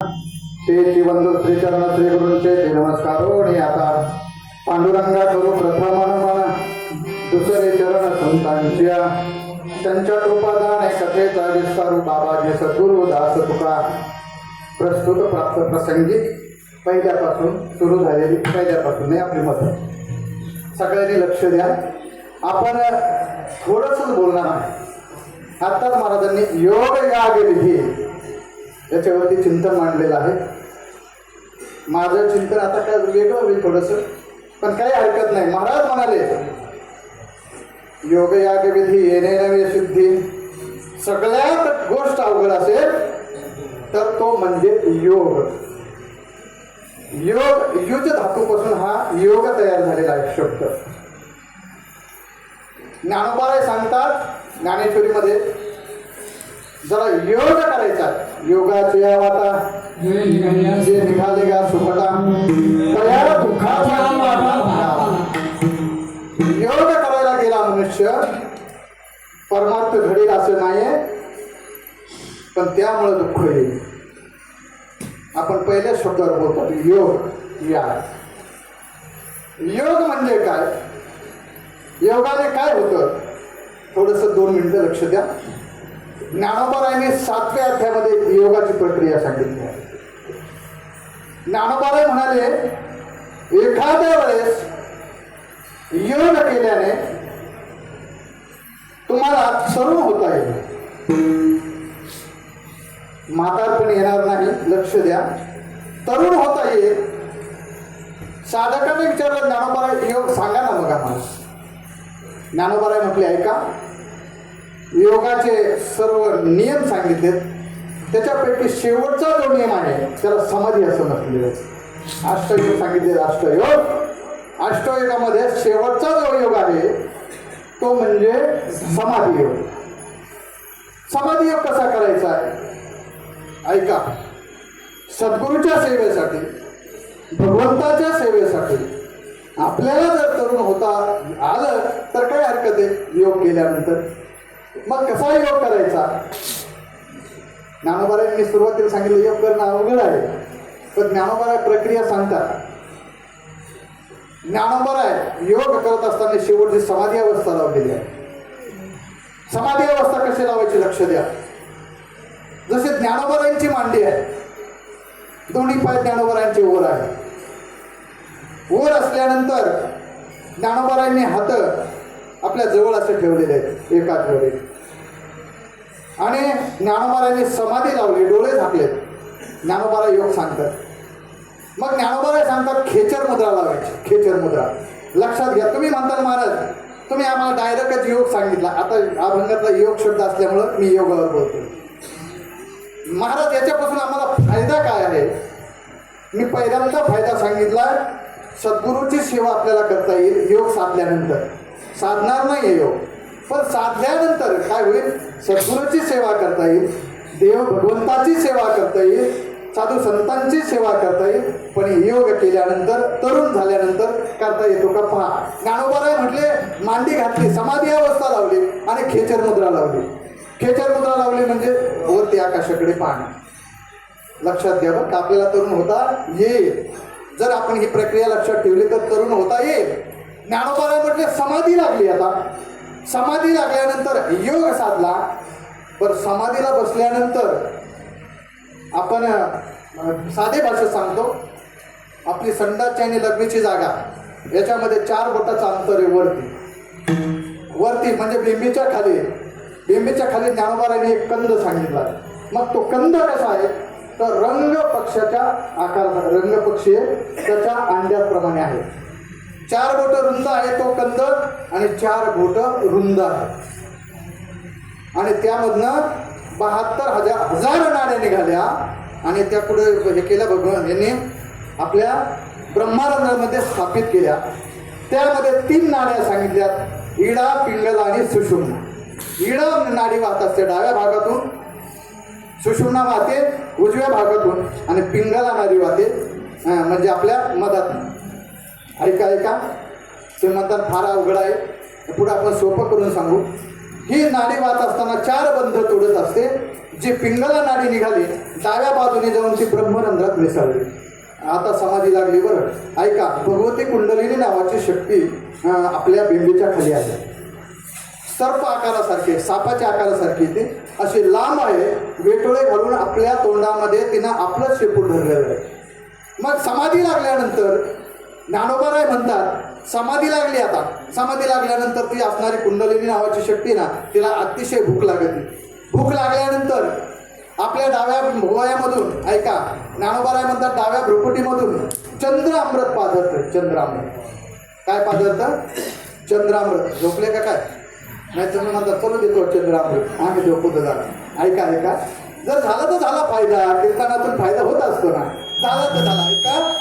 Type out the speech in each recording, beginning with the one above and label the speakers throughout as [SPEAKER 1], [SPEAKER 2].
[SPEAKER 1] ते जीवंत श्रीचरण श्री गुरूंचे ते नमस्कार. हो, आणि आता पांडुरंगा करू प्रथम मन दुसरे चरण संतांच्या. त्यांच्या कृपादान कथेचा विस्तारू बाबाजी सद्गुरु दास तुका प्रस्तुत प्राप्त प्रसंगी पहिल्यापासून सुरू झालेली पहिल्यापासून हे आपली मत सगळ्यांनी लक्ष द्या. आपण थोडंसंच बोलणार आहे. आत्ताच महाराजांनी योग याग विधी याच्यावरती चिंतन मांडलेलं आहे. माझं चिंतन आता काय वेगळं होईल थोडंसं. पण काही हरकत नाही. महाराज म्हणाले योग याग विधी येणे नवे सिद्धी. सगळ्यात गोष्ट अवघड असेल तर तो म्हणजे योग. योग युज धातूपासून हा योग तयार झालेला आहे शब्द. ज्ञानोपाय सांगतात ज्ञानेश्वरीमध्ये जरा योग करायचा. योगाचे आता जे निघाले का सुखटा. तयार दुःखाचा योग करायला गेला मनुष्य. परमार्थ घडेल असं नाही पण त्यामुळे दुःख येईल. आपण पहिल्या शब्दावर बोलतो योग या. योग म्हणजे काय? योगाने काय होतं? थोडंसं दोन मिनिटं लक्ष द्या. ज्ञानोबारायने सातव्या अध्यायामध्ये योगाची प्रक्रिया सांगितली. आहे ज्ञानोबाराय म्हणाले एखाद्या वेळेस योग केल्याने तुम्हाला सर्व होता येईल. म्हातारपण येणार नाही लक्ष द्या. तरुण होता येईल. साधकाने विचारलं ज्ञानोबाराय योग सांगा ना मग आम्हाला ज्ञानोबाराय म्हटले ऐका योगाचे सर्व नियम सांगितले त्याच्यापैकी शेवटचा जो नियम आहे त्याला समाधी असं म्हटलेलं आहे. अष्टयोग सांगितले अष्टयोग. अष्टयोगामध्ये शेवटचा जो योग आहे तो म्हणजे समाधी योग. समाधी योग कसा करायचा आहे? ऐका. सद्गुरूच्या सेवेसाठी भगवंताच्या सेवेसाठी आपल्याला जर तरुण होता आलं तर काय हरकत आहे योग केल्यानंतर. मग कसा योग करायचा? ज्ञानोबारायांनी सुरुवातीला सांगितलं योग करणं अवघड आहे. तर ज्ञानोबाराय प्रक्रिया सांगतात. ज्ञानोबाराय योग करत असताना शेवटची समाधी अवस्था लावलेली आहे. समाधी अवस्था कशी लावायची लक्ष द्या. जसे ज्ञानोबारायांची मांडी आहे दोन्ही पाय ज्ञानोबारायांचे वर आहे. वर असल्यानंतर ज्ञानोबरायांनी हात आपल्या जवळ असे ठेवलेले आहेत एका ठेवले आणि ज्ञानोबारायांनी समाधी लावली डोळे झाकले. ज्ञानोबारा योग सांगतात. मग ज्ञानोबाराय सांगतात खेचर मुद्रा लावायची खेचर मुद्रा. लक्षात घ्या तुम्ही म्हणताल महाराज तुम्ही आम्हाला डायरेक्टच योग सांगितला. आता अभंगातला योग शब्द असल्यामुळं मी योगावर बोलतो महाराज याच्यापासून आम्हाला फायदा काय आहे? मी पहिल्यांदा फायदा सांगितला सद्गुरूची सेवा आपल्याला करता येईल योग साधल्यानंतर. साधणार नाही आहे योग. पण साधल्यानंतर काय होईल? सद्गुरूची सेवा करता येईल देव भगवंताची सेवा करता येईल साधू संतांची सेवा करता येईल पण योग केल्यानंतर तरुण झाल्यानंतर करता येतो का? पहा. ज्ञानोबाराय म्हटले मांडी घातली समाधी अवस्था लावली आणि खेचर मुद्रा लावली. खेचर मुद्रा लावली म्हणजे वरती आकाशाकडे पाहणे. लक्षात घ्या बरं का आपल्याला तरुण होता? येईल. जर आपण ही प्रक्रिया लक्षात ठेवली तर तरुण होता येईल. ज्ञानोबाराय म्हटले समाधी लागली आता. समाधी लागल्यानंतर योग साधला पण समाधीला बसल्यानंतर आपण साधे भाषेत सांगतो आपली संडाची आणि लग्नीची जागा याच्यामध्ये चार बोटाचं अंतर आहे वरती. वरती म्हणजे बिंबीच्या खाली बिंबीच्या खाली ज्ञानोबाराने एक कंद सांगितला. मग तो कंद कसा आहे? तर रंग पक्षाच्या आकार रंग पक्षी त्याच्या अंड्याप्रमाणे आहे. चार बोट रुंद आहे तो कंद आणि चार बोट रुंद आहे आणि त्यामधनं बहात्तर हजार हजार नाण्या निघाल्या. आणि त्या पुढे हे केलं भगवान. यांनी आपल्या ब्रह्मारंधामध्ये स्थापित केल्या. त्यामध्ये तीन नाण्या सांगितल्यात. इडा पिंगल आणि सुषुम्ना. इडा नाडी वाहत असते डाव्या भागातून सुषुम्ना वाहते उजव्या भागातून आणि पिंगला नाडी वाहते म्हणजे आपल्या मधातून. ऐका ऐका. ते म्हणतात फार अवघड आहे. पुढे आपण सोपं करून सांगू. ही नाडी वाहत असताना चार बंध तोडत असते जी पिंगला नाडी निघाली डाव्या बाजूने जाऊन ती ब्रह्मरंध्रात मिसळली. आता समाधी लागली बरं. ऐका भगवती कुंडलिनी नावाची शक्ती आपल्या बिंबीच्या खाली आहे. सर्प आकारासारखे सापाच्या आकारासारखी ती. अशी लांब आहे वेटोळे घालून आपल्या तोंडामध्ये तिनं आपलं शेपूट धरलेलं आहे. मग समाधी लागल्यानंतर ज्ञानोबाराय म्हणतात समाधी लागली आता. समाधी लागल्यानंतर ती असणारी कुंडलिनी नावाची शक्ती ना तिला अतिशय भूक लागते भूक लागल्यानंतर आपल्या डाव्या भुवयामधून ऐका ज्ञानोबाराय म्हणतात डाव्या भ्रुकुटीमधून चंद्र अमृत पाझरतं चंद्रामृत. काय पाझरतं चंद्रामृत. झोपले का काय? नाही चंद्र म्हणतात चलो देतो चंद्रामृत. आम्ही झोपू तर ऐका ऐका. जर झालं तर झाला फायदा. कीर्तनातून फायदा होत असतो ना. झाला तर झाला. ऐका.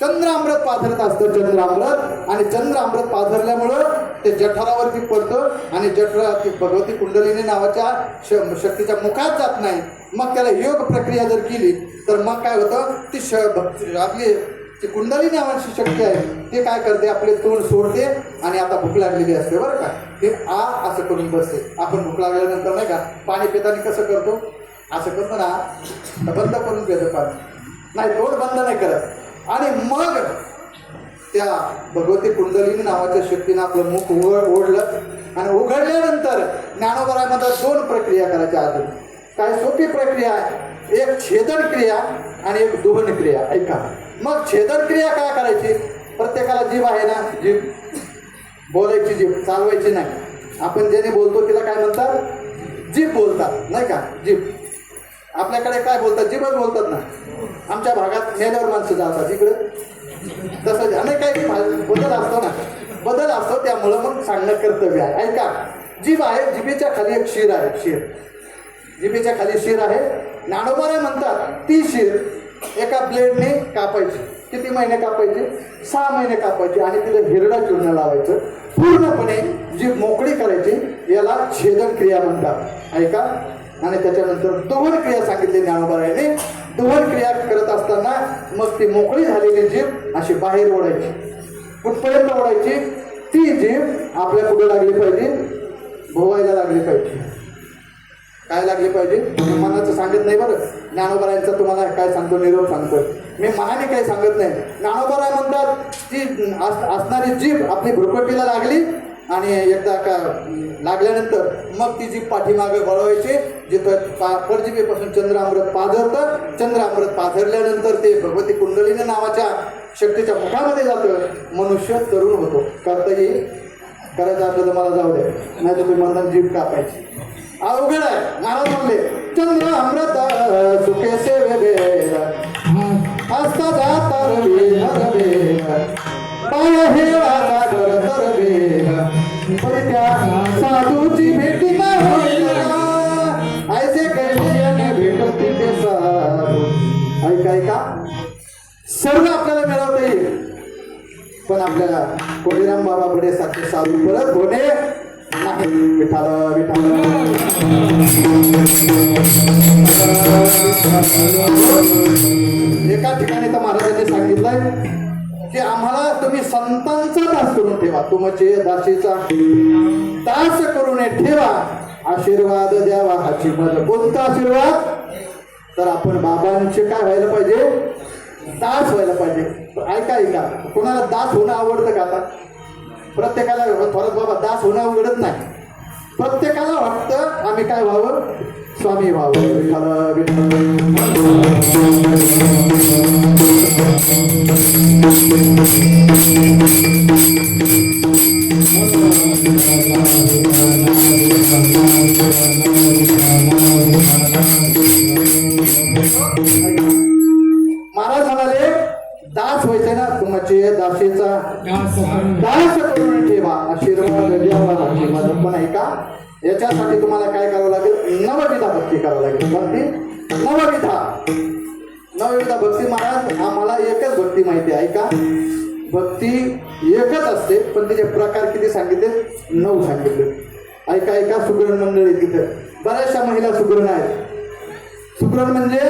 [SPEAKER 1] चंद्रामृत पाझरत असतं चंद्रामृत. आणि चंद्रामृत पाझरल्यामुळं ते जठरावरती पडतं आणि जठरा ती भगवती कुंडलिनी नावाच्या श शक्तीच्या मुखात जात नाही. मग त्याला योग प्रक्रिया जर केली तर मग काय होतं? ती श भक्ती- आपली ती कुंडली नावाची शक्ती आहे. ते काय करते? आपले तोंड सोडते आणि आता भूक लागलेली असते बरं का. ते आ असं करून बसते. आपण भूक लागल्यानंतर नाही का पाणी पिताना कसं करतो? असं करतो ना बंद करून घेतो पाणी. नाही तोंड बंद नाही करत. आणि मग त्या भगवती कुंडलिनी नावाच्या शक्तीनं आपलं मुख उघड ओढलं. आणि उघडल्यानंतर ज्ञानोबरामध्ये दोन प्रक्रिया करायच्या अजून काय सोपी प्रक्रिया? आहे एक छेदन क्रिया आणि एक दुहन क्रिया. ऐका. मग छेदन क्रिया काय करायची? प्रत्येकाला जीभ आहे ना? जीभ. बोलायची जीभ. चालवायची नाही. आपण ज्याने बोलतो तिला काय म्हणतात? जीभ बोलतात. नाही का? जीभ. आपल्याकडे काय बोलतात? जीभच बोलतात ना. आमच्या भागात नेल्यावर माणसं जातात इकडं. तसं अनेक काही बदल असतो ना. बदल असतो त्यामुळं मग सांगणं कर्तव्य आहे. ऐका जीभ आहे जिभेच्या खाली एक शिर आहे शिर. जिभेच्या खाली शिर आहे. ज्ञानोबारे म्हणतात ती शिर एका ब्लेडने कापायची. किती महिने कापायची? सहा महिने कापायची आणि तिला हिरडा चूर्ण लावायचं. पूर्णपणे जी मोकळी करायची याला छेदन क्रिया म्हणतात. ऐका आणि त्याच्यानंतर दोहन क्रिया सांगितली ज्ञानोबारायने दोहन क्रिया करत असताना मग ती मोकळी झालेली जीभ अशी बाहेर ओढायची. कुठपर्यंत ओढायची? ती जीभ आपल्या कुठे लागली पाहिजे. भोवायला लागली पाहिजे. काय लागली पाहिजे? मी मनाचं सांगत नाही बरं. ज्ञानोबरायांचा तुम्हाला काय सांगतो? निरोप सांगतो मी मनाने काही सांगत नाही. ज्ञानोबराय म्हणतात ती अस- असणारी जीभ आपली भुरकटीला लागली आणि एकदा का लागल्यानंतर मग ती जीभ पाठीमागे वळवायची जिथं पा पडजिभेपासून चंद्रामृत पाझरतं चंद्रामृत पाझरल्यानंतर ते भगवती कुंडलीने नावाच्या शक्तीच्या मुखामध्ये जातं. मनुष्य तरुण होतो. करता येईल? करायचं असलं तर मला जाऊ दे. नाही तुम्ही म्हणता जीभ कापायची. अवघड आहे. महाराज म्हणले चंद्र अमृत सुखे सेवे हस्त जाता रवी हरवे पाय हे वाचा तरवे पण साधूची भेटी का? ऐसे कैसे भेटत ते साधू. ऐका ऐका. सर्व आपल्याला मिळवता. येईल पण आपल्याला कोळीराम बाबा बडे सारखे साधू परत होणे नाही. विठाला विठाला. एका ठिकाणी तर महाराजांनी सांगितलंय की आम्हाला तुम्ही संतांचा दास करून ठेवा. तुमचे दासीचा दास करून ठेवा. आशीर्वाद द्यावा हाची मज कोणता आशीर्वाद? तर आपण बाबांचे काय व्हायला पाहिजे? दास व्हायला पाहिजे. ऐका ऐका. कोणाला दास होणं आवडतं का आता? प्रत्येकाला थोडं बाबा दास होणं आवडत नाही. प्रत्येकाला वाटतं आम्ही काय व्हावं? स्वामी विठ्ठल महाराज म्हणाले दास व्हायचे ना तुमचे दासीचा. दास करून ठेवा. आशीर्वाद पण आहे का याच्यासाठी तुम्हाला काय करावं लागेल? नवविधा भक्ती करावं लागेल. भक्ती नवविधा. नवविधा भक्ती महाराज आम्हाला एकच भक्ती माहिती आहे का भक्ती एकच असते पण तिचे प्रकार किती सांगितले? नऊ सांगितले. ऐका ऐका सुग्रण मंडळी तिथे. बऱ्याचशा महिला सुग्रण आहेत. सुग्रण म्हणजे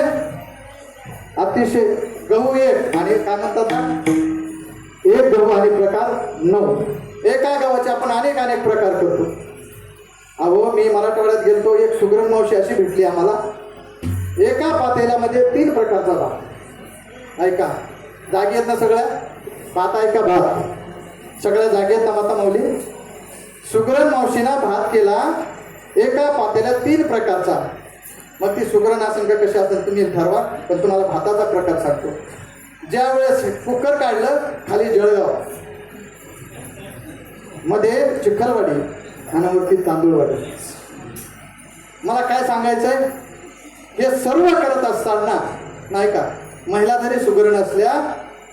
[SPEAKER 1] अतिशय गहू एक आणि काय म्हणतात ना? एक गहू आणि प्रकार नऊ. एका गव्हाचे आपण अनेक अनेक प्रकार करतो. अहो मी मराठवाड्यात गेलतो. एक सुगरण मावशी अशी भेटली आम्हाला. एका पातेल्यामध्ये तीन प्रकारचा भात. ऐका. जागी आहेत ना सगळ्या? भात ऐका भात. सगळ्या जागी आहेत ना माता माऊली? सुगरण मावशीनं भात केला. एका पातेल्यात तीन प्रकारचा. मग ती सुगरण असेल का कशी असेल तुम्ही ठरवा. पण तुम्हाला भाताचा प्रकार सांगतो. ज्या वेळेस कुकर काढलं खाली जळगाव. मध्ये चिखलवाडी. अनावरती तांदूळ वाटत मला काय सांगायचंय? हे सर्व करत असताना नाही का महिला जरी सुगरण असल्या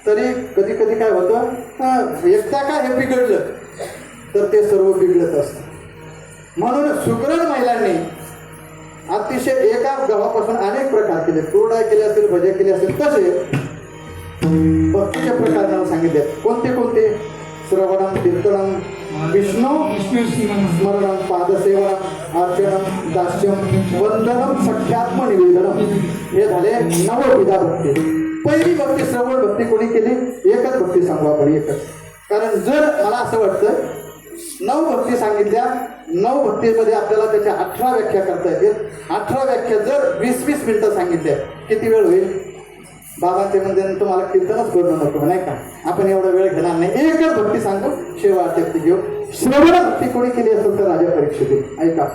[SPEAKER 1] तरी कधी कधी काय होतं? एकट्या का हे बिघडलं तर ते सर्व बिघडत असतं. म्हणून सुगरण महिलांनी अतिशय एका गव्हापासून अनेक प्रकार केले. कुरडा केले असतील भजे केले असतील तसे भक्तीचे प्रकार त्यांना सांगितले. कोणते कोणते? श्रवणम कीर्तनम विष्णू स्मरणम पादसेवनम अर्चनम दास्यम वंदनम सख्यात्म निवेदनम हे झाले नवविधा भक्ती. पहिली भक्ती श्रवण भक्ती कोणी केली? एकच भक्ती सांगू आपण एकच. कारण जर मला असं वाटतं नऊ भक्ती सांगितल्या नऊ भक्तीमध्ये आपल्याला त्याच्या अठरा व्याख्या करता येतील. अठरा व्याख्या जर वीस वीस मिनिटं सांगितल्या किती वेळ होईल? बाबा ते म्हणजे तुम्हाला कीर्तनच करणं नको नाही का? आपण एवढा वेळ घेणार नाही. एकच भक्ती सांगू शेवा भक्ती घेऊ श्रवण. भक्ती कोणी केली असेल तर राजा परीक्षेतील. ऐका.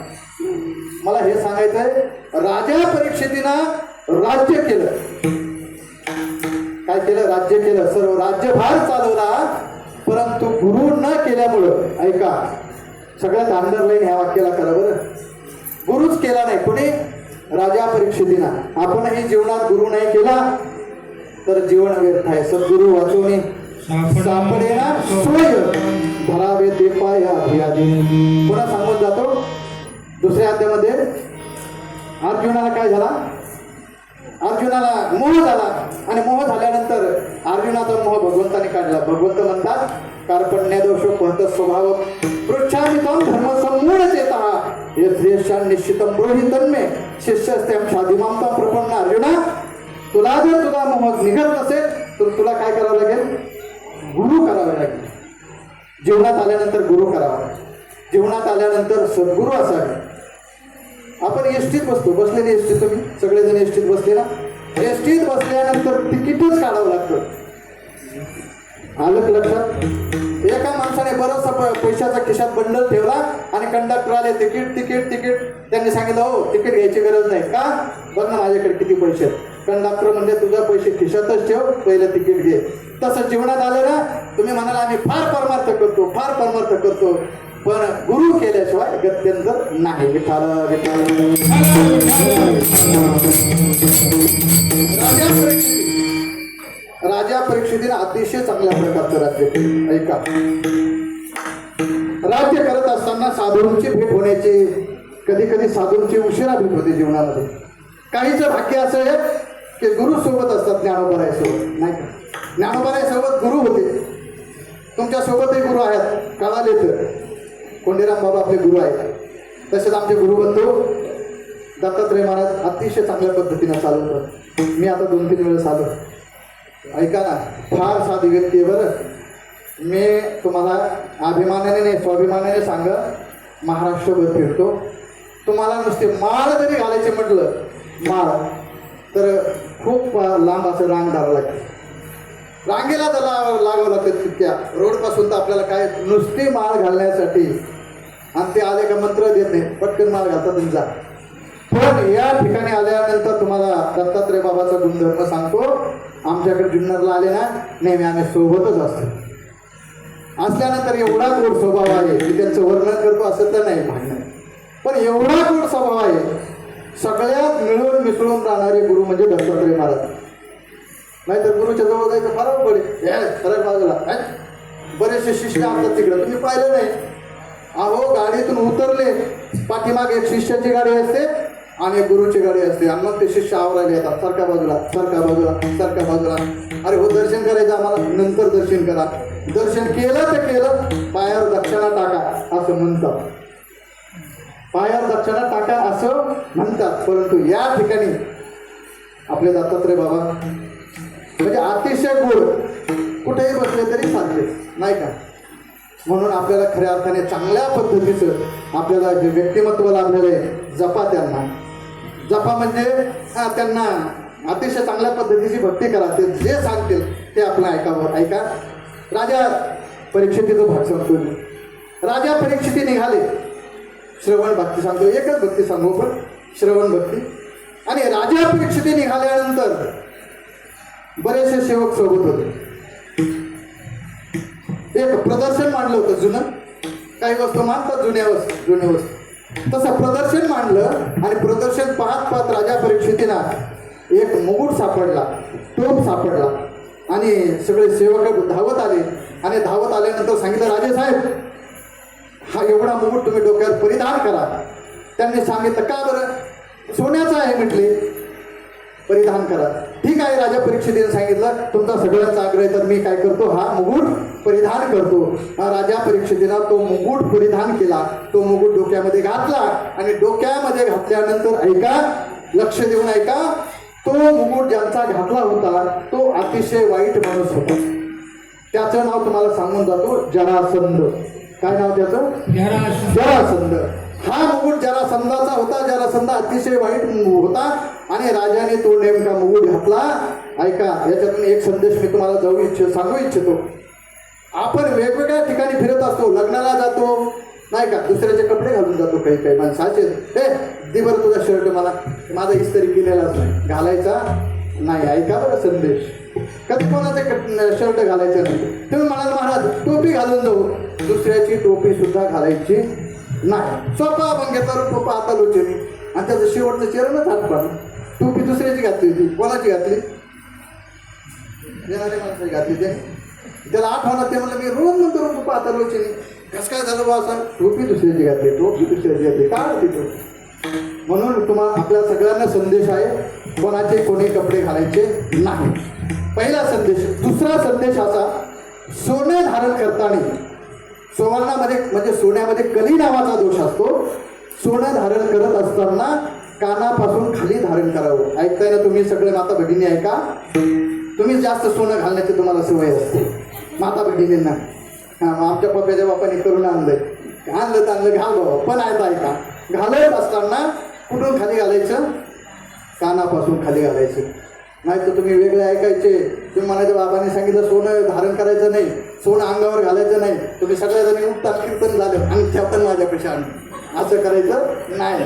[SPEAKER 1] मला हे सांगायचंय राजा परीक्षेतीनं राज्य केलं. काय केलं? राज्य केलं. सर्व राज्यभार चालवला परंतु गुरु न केल्यामुळं ऐका. सगळ्यात अंडरलाईन ह्या वाक्याला करा बरं. गुरुच केला नाही. कोणी? राजा परीक्षितीनं. आपणही जीवनात गुरु नाही केला तर जीवन व्यर्थ आहे. सद्गुरु वाचवणे. सापडेना सोय. धरावे ते पाय अभियादी पुन्हा सांगून जातो. दुसऱ्या अध्यामध्ये अर्जुनाला काय झाला? अर्जुनाला मोह झाला. आणि मोह झाल्यानंतर अर्जुनाचा मोह भगवंताने काढला. भगवंत म्हणतात कार्पण्य दोष पंत स्वभाव. पृच्छामी तम धर्म समूळ चेता हे श्रेष्ठान निश्चितम ब्रोहितन्मे शिष्यस्त्याम तम प्रपन्न. अर्जुना तुला जर तुला मग निघत नसेल तर तुला काय करावं लागेल? गुरु करावे लागेल. जीवनात आल्यानंतर गुरु करावा. जीवनात आल्यानंतर सद्गुरू असावे. आपण एसटीत बसतो. बसलेली एसटी तुम्ही? सगळेजण एसटीत बसले ना? एसटीत बसल्यानंतर तिकीटच काढावं लागतं. आलं लक्षात? एका माणसाने बरंचसा प- पैशाचा खिशात बंडल ठेवला आणि कंडक्टर आले तिकीट तिकीट तिकीट. त्यांनी सांगितलं हो तिकीट घ्यायची गरज नाही. का? बघ ना माझ्याकडे किती पैसे आहेत. कंडक्टर म्हणजे तुझा पैसे खिशातच ठेव पहिलं तिकीट घे. तसं जीवनात आलं ना तुम्ही म्हणाला आम्ही फार परमार्थ करतो फार परमार्थ करतो. पण गुरु केल्याशिवाय गत्यंतर नाही. विठाल राजा राजा परीक्षितीने अतिशय चांगल्या प्रकारचं राज्य केलं ऐका. राज्य करत असताना साधूंची भेट होण्याची कधी कधी साधूंची उशिरा भेट होते जीवनामध्ये. काहीचं भाग्य असं ते की गुरु सोबत असतात ज्ञानोबराय सोबत नाही का? ज्ञानोबराय सोबत गुरु होते. तुमच्या सोबतही गुरु आहेत. कळाले तर कोंडीराम बाबा आपले गुरु आहेत. तसेच आमचे गुरुबंधू दत्तात्रय महाराज अतिशय चांगल्या पद्धतीनं चालवतात मी आता दोन तीन वेळेस आलो. ऐका ना फार साधी व्यक्ती आहे बरं. मी तुम्हाला अभिमानाने नाही स्वाभिमानाने सांगा महाराष्ट्रभर फिरतो. तुम्हाला नुसते माळ जरी घालायचे म्हटलं. माळ. तर खूप लांब असं रांग धरावं लागते. रांगेला त्याला लागावं लागतं तितक्या रोडपासून तर आपल्याला काय नुसती माळ घालण्यासाठी आणि ते आले का मंत्र देत नाही पटकन माळ घालतात त्यांचा पण या ठिकाणी आल्यानंतर तुम्हाला दत्तात्रय बाबाचा गुणधर्म सांगतो आमच्याकडे जुन्नरला आले ना नेहमी आम्ही सोबतच असतो. असल्यानंतर एवढा गोड स्वभाव आहे की त्यांचं वर्णन करतो असं तर नाही म्हणणं पण एवढा गोड स्वभाव आहे सगळ्यात मिळून मिसळून राहणारे गुरु म्हणजे दत्तात्रय महाराज. नाहीतर गुरुच्या जवळ जायचं फार अवघड आहे. बाजूला बरेचसे शिष्य असतात तिकडे. तुम्ही पाहिलं नाही. अहो गाडीतून उतरले पाठीमागे एक शिष्याची गाडी असते आणि गुरुची गाडी असते. आणि मग ते शिष्य आवरायला येतात. सारख्या बाजूला सारख्या बाजूला सारख्या बाजूला. अरे हो दर्शन करायचं आम्हाला. नंतर दर्शन करा. दर्शन केलं तर केलं. पायावर दक्षिणा टाका असं म्हणतात. पायावर दक्षिणा टाका असं म्हणतात. परंतु या ठिकाणी आपले जातात रे बाबा. म्हणजे अतिशय गोड. कुठेही बसले तरी सांगते. नाही का? म्हणून आपल्याला खऱ्या अर्थाने चांगल्या पद्धतीचं आपल्याला जे व्यक्तिमत्व लाभलेलं आहे जपा त्यांना. जपा म्हणजे त्यांना अतिशय चांगल्या पद्धतीची भक्ती करा. ते जे सांगतील ते आपलं ऐकावं. ऐका. राजा परीक्षेतीचं भाग सांगतो राजा परीक्षिती निघाले. श्रवण भक्ती सांगतो एकच भक्ती सांगू पण श्रवण भक्ती. आणि राजा परीक्षिती निघाल्यानंतर बरेचसे सेवक सोबत होते. एक प्रदर्शन मांडलं होतं जुनं. काही वस्तू मानतात जुन्या वस्तू जुन्या वस्तू. तसं प्रदर्शन मांडलं आणि प्रदर्शन पाहत पाहत राजा परीक्षितीला एक मुगुट सापडला टोप सापडला. आणि सगळे सेवक धावत आले. आणि धावत आल्यानंतर सांगितलं राजे साहेब हा एवढा मुकुट तुम्ही डोक्यावर परिधान करा. त्यांनी सांगितलं का बरं? सोन्याचं आहे म्हटले. परिधान करा. ठीक आहे राजा परीक्षितीने सांगितलं तुमचा सगळ्यांचा आग्रह तर मी काय करतो? हा मुकुट परिधान करतो. हा राजा परीक्षितीनं तो मुकुट परिधान केला. तो मुकुट डोक्यामध्ये घातला आणि डोक्यामध्ये घातल्यानंतर ऐका लक्ष देऊन ऐका तो मुकुट ज्यांचा घातला होता तो अतिशय वाईट माणूस होता. त्याचं नाव तुम्हाला सांगून जातो जरासंध. काय नाव त्याचं? जरासंध. हा मुकुट जरासंधाचा होता. जरासंध अतिशय वाईट होता. आणि राजाने तो नेमका मुकुट घातला. ऐका याच्यातून एक संदेश मी तुम्हाला जाऊ इच्छित सांगू इच्छितो. आपण वेगवेगळ्या ठिकाणी फिरत असतो. लग्नाला जातो. नाही का? दुसऱ्याचे कपडे घालून जातो काही काही माणसाचे. हे दे बरं तुझा शर्ट मला. माझा इस्त्री केलेलाच नाही. घालायचा? नाही ऐका बरं संदेश. कधी कोणाचे शर्ट घालायचं नाही. तुम्ही म्हणाल महाराज टोपी घालून जाऊ. दुसऱ्याची टोपी सुद्धा घालायची नाही. स्वतः आपण घेतला टोपा आता लोचनी आणि त्याचं शेवटचं चेरणच हात पाहिजे टोपी दुसऱ्याची घातली होती. कोणाची घातली? येणारे माणसाची घातली ते त्याला आठवणं ते म्हणलं मी रोज म्हणतो रोज टोपा आता लोचनी कसं काय झालं बा असं? टोपी दुसऱ्याची घातली टोपी दुसऱ्याची घातली काय होती तो? म्हणून तुम्हाला आपल्या सगळ्यांना संदेश आहे कोणाचे कोणी कपडे घालायचे नाही. पहिला संदेश दुसरा संदेश असा सोने धारण करताना सुवर्णामध्ये म्हणजे सोन्यामध्ये कली नावाचा दोष असतो. सोनं धारण करत असताना कानापासून खाली धारण करावं. ऐकताय ना तुम्ही सगळे माता भगिनी ऐका? तुम्ही जास्त सोनं घालण्याची तुम्हाला सवय असते. माता भगिनींना. मग आमच्या पप्याच्या बापाने करून आणलंय आणलं तर आणलं घाल बाबा. पण ऐका ऐका. घालत असताना कुठून खाली घालायचं? कानापासून खाली घालायचं. नाही तर तुम्ही वेगळे ऐकायचे. तुम्ही म्हणायचं बाबांनी सांगितलं सोनं धारण करायचं नाही सोनं अंगावर घालायचं नाही. तुम्ही सगळ्या जणी उठता कीर्तन झालं आणि ठेवतात माझ्यापेक्षा असं करायचं नाही.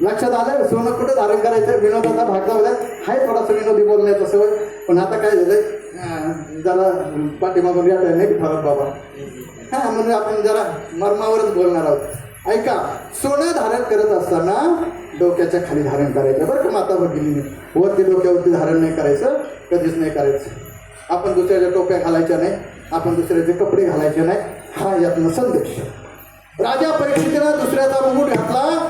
[SPEAKER 1] लक्षात आलं? सोनं कुठं धारण करायचं? विनोदाचा भाग झाला आहे थोडासा विनोदी बोलण्याचं सवय. पण आता काय झालंय? जरा पाठीमागून या नाही ठरत बाबा? हा म्हणजे आपण जरा मर्मावरच बोलणार आहोत. ऐका सोनं धारण करत असताना डोक्याच्या खाली धारण करायचं. बरं का माता भगिनीने? वरती डोक्यावरती धारण नाही करायचं. कधीच नाही करायचं. आपण दुसऱ्याच्या टोप्या घालायच्या नाही. आपण दुसऱ्याचे कपडे घालायचे नाही. हा यातनं संदेश. राजा परीक्षितीनं दुसऱ्याचा मुकुट घातला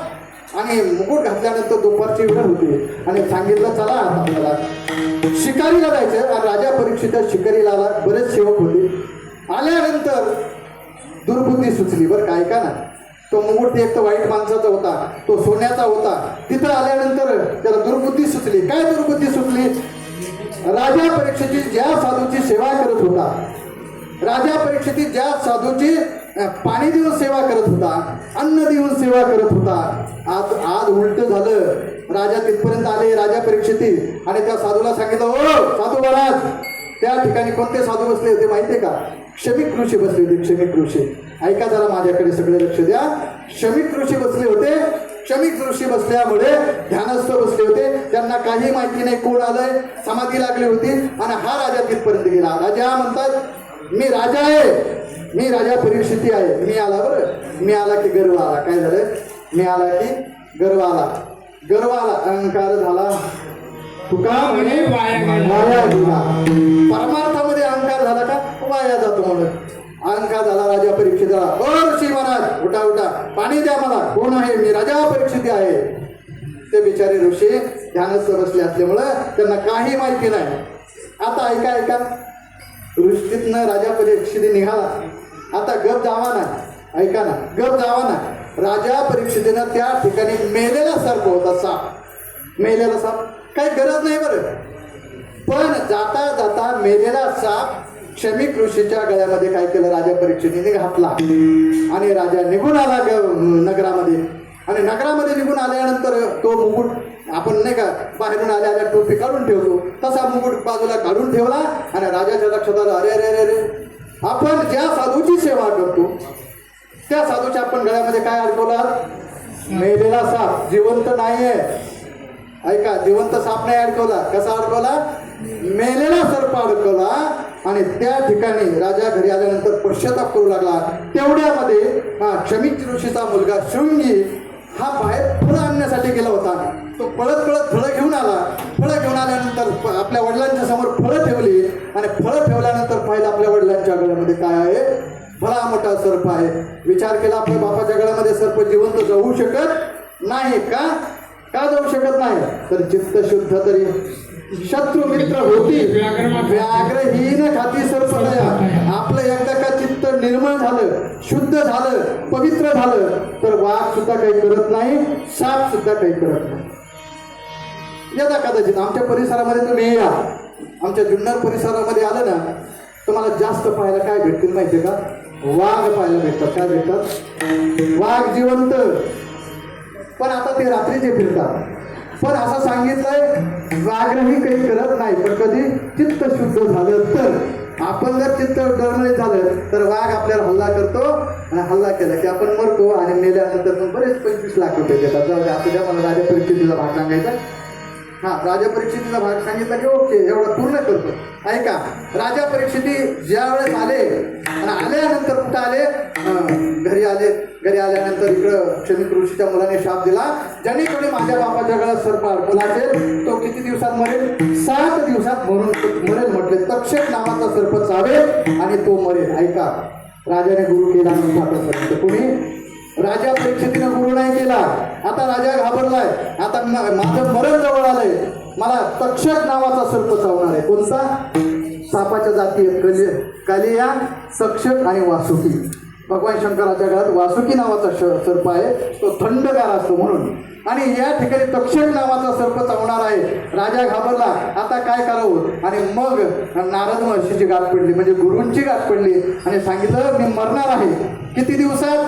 [SPEAKER 1] आणि मुकुट घातल्यानंतर दुपारची वेळ होती. आणि सांगितलं चला आपल्याला शिकारीला जायचं आणि राजा परीक्षित शिकारीला आला. बरेच सेवक होते. आल्यानंतर दुर्बुद्धी सुचली. बरं काय का ना. तो मुहूर्त एक तर वाईट माणसाचा होता तो सोन्याचा होता. तिथं आल्यानंतर त्याला दुर्बुद्धी सुचली. काय दुर्बुद्धी सुचली? राजा परीक्षेची ज्या साधूची सेवा करत होता राजा परीक्षेची ज्या साधूची पाणी देऊन सेवा करत होता अन्न देऊन सेवा करत होता आज आज उलट झालं. राजा तिथपर्यंत आले राजा परीक्षेती आणि त्या साधूला सांगितलं ओ साधू महाराज त्या ठिकाणी कोणते साधू बसले होते माहितीये का? क्षमिक ऋषी बसले होते क्षमिक ऋषी. ऐका जरा माझ्याकडे सगळे लक्ष द्या. क्षमिक ऋषी बसले होते. क्षमिक ऋषी बसल्यामुळे ध्यानस्थ बसले होते. त्यांना काही माहिती नाही कोण आलंय. समाधी लागली होती आणि हा राजा तिथपर्यंत गेला. राजा म्हणतात मी राजा आहे. मी राजा परीक्षिती आहे. मी आला बरं. मी आला की गर्व आला काय झालं? मी आला की गर्व आला गर्व आला अहंकार झाला. तुका म्हणे वाया गेला. परमार्थामध्ये अहंकार झाला का? वाया जातो म्हणून. अहंकार झाला राजा परीक्षित बर श्री महाराज. उठा उठा. पाणी द्या मला. कोण आहे? मी राजा परीक्षित आहे. ते बिचारे ऋषी ध्यानस्थ बसले असल्यामुळं त्यांना काही माहिती नाही. आता ऐका ऐका. ऋषीतनं राजा परीक्षिती निघाला. आता गप जावा ना. ऐका ना. गप जावा ना. राजा परीक्षितीनं त्या ठिकाणी मेलेला सारखं होता साप. मेलेला साप. काही गरज नाही बरं. पण जाता जाता मेलेला साप क्षमिक ऋषीच्या गळ्यामध्ये काय केलं? राजा परीक्षेने घातला आणि राजा निघून आला ग- नगरामध्ये. आणि नगरामध्ये निघून आल्यानंतर तो मुकुट आपण नाही का बाहेरून आल्या आल्या टोपी काढून ठेवतो. तसा मुकुट बाजूला काढून ठेवला आणि राजाच्या लक्षात आलं अरे अरे अरे अरे आपण ज्या साधूची सेवा करतो त्या साधूच्या आपण गळ्यामध्ये काय अडकवला? मेलेला साप. जिवंत नाहीये. ऐका जिवंत साप नाही अडकवला. कसा अडकवला? मेलेला सर्प अडकवला. आणि त्या ठिकाणी राजा घरी आल्यानंतर पश्चाताप करू लागला. तेवढ्यामध्ये हा क्षमित ऋषीचा मुलगा शृंगी हा बाहेर फळं आणण्यासाठी गेला होता. तो पळत पळत फळं घेऊन आला. फळं घेऊन आल्यानंतर आपल्या वडिलांच्या समोर फळं ठेवली आणि फळं ठेवल्यानंतर पाहिलं आपल्या वडिलांच्या गळ्यामध्ये काय आहे? फळा मोठा सर्प आहे. विचार केला आपल्या बापाच्या गळ्यामध्ये सर्प जिवंत जाऊ शकत नाही का? का जाऊ शकत नाही? तर चित्त शुद्ध तरी. शत्रू मित्र होती. व्याघ्रहीन खाती सर दया आपलं एकदा का चित्त निर्मळ झालं शुद्ध झालं पवित्र झालं तर वाघ सुद्धा काही करत नाही साप सुद्धा काही करत नाही. यदा कदाचित आमच्या परिसरामध्ये तुम्ही या. आमच्या जुन्नर परिसरामध्ये आलं ना तुम्हाला जास्त पाहायला काय भेटतील माहिती का? वाघ पाहायला भेटतात. काय भेटतात? वाघ जिवंत. पण आता ते रात्री जे फिरतात पण असं सांगितलंय रागही काही करत नाही पण कधी चित्त शुद्ध झालं तर. आपण जर चित्त डळमळीत झालं तर वाघ आपल्याला हल्ला करतो आणि हल्ला केला की आपण मरतो आणि मेल्यानंतर पण बरेच पंचवीस लाख रुपये देतात. जाऊ द्या असं द्या मला राजा परिस्थितीचा भाग सांगायचा हा राजा परीक्षितीचा भाग सांगितला की ओके एवढं पूर्ण करतो. ऐका राजा परीक्षिती ज्या वेळेस आले आणि आल्यानंतर कुठं आले? घरी आले. घरी आल्यानंतर इकडं क्षमिक ऋषीच्या मुलाने शाप दिला. ज्याने माझ्या बापाच्या गळ्यात सर्प अडकला असेल तो किती दिवसात मरेल? सात दिवसात मरून मरेल म्हटले. तक्षक नावाचा सर्प चावेल आणि तो मरेल. ऐका राजाने गुरु केला म्हणून कोणी? राजा परीक्षेतीनं गुरु नाही केला. आता राजा घाबरलाय. आता माझं मरण जवळ आलंय. मला तक्षक नावाचा सर्प चावणार आहे. कोणता? सापाच्या जाती कलि कली कालिया तक्षक आणि वासुकी. भगवान शंकराच्या घरात वासुकी नावाचा श- सर्प आहे. तो थंडगार असतो म्हणून. आणि या ठिकाणी तक्षक नावाचा सर्प चावणार आहे. राजा घाबरला. आता काय करावं? आणि मग नारद महर्षीची गाठ पडली. म्हणजे गुरूंची गाठ पडली. आणि सांगितलं मी मरणार आहे. किती दिवसात?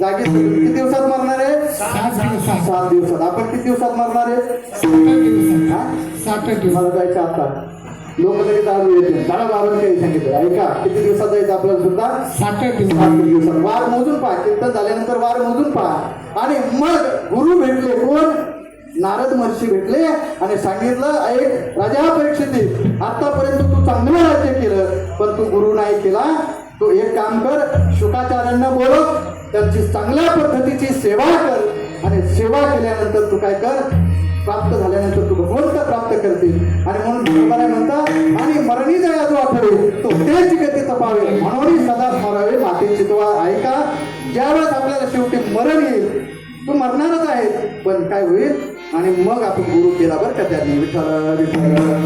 [SPEAKER 1] जागी किती दिवसात मरणार आहे
[SPEAKER 2] सात दिवसात.
[SPEAKER 1] सात दिवसात. आपण किती दिवसात मरणार आहे
[SPEAKER 2] सात दिवसात.
[SPEAKER 1] मला जायचं आता. लोक लगेच आज येते. झाडा बाबांनी काही सांगितलं. ऐका किती दिवसात जायचं आपल्याला सुद्धा?
[SPEAKER 2] दिवसात
[SPEAKER 1] दिवसात. वार मोजून पहा. कीर्तन झाल्यानंतर वार मोजून पहा. आणि मग गुरु भेटले कोण? नारद महर्षी भेटले आणि सांगितलं ऐक राजा परीक्षिती आतापर्यंत तू चांगलं राज्य केलं पण तू गुरु नाही केला. तू एक काम कर शुकाचार्यांना बोलव. त्यांची चांगल्या पद्धतीची सेवा कर. आणि सेवा केल्यानंतर तू काय कर? प्राप्त झाल्यानंतर तू भगवंत प्राप्त करतील आणि म्हणून भगवान म्हणतात आणि मरणी जया जो आठवे तो तेच गती तपावे म्हणून सदा स्मरावे माते चितवा ऐका ज्यावेळेस आपल्याला शेवटी मरण येईल तू मरणारच आहे पण काय होईल? आणि मग आपण गुरु केला बरं का त्यांनी. विठ्ठल विठ्ठल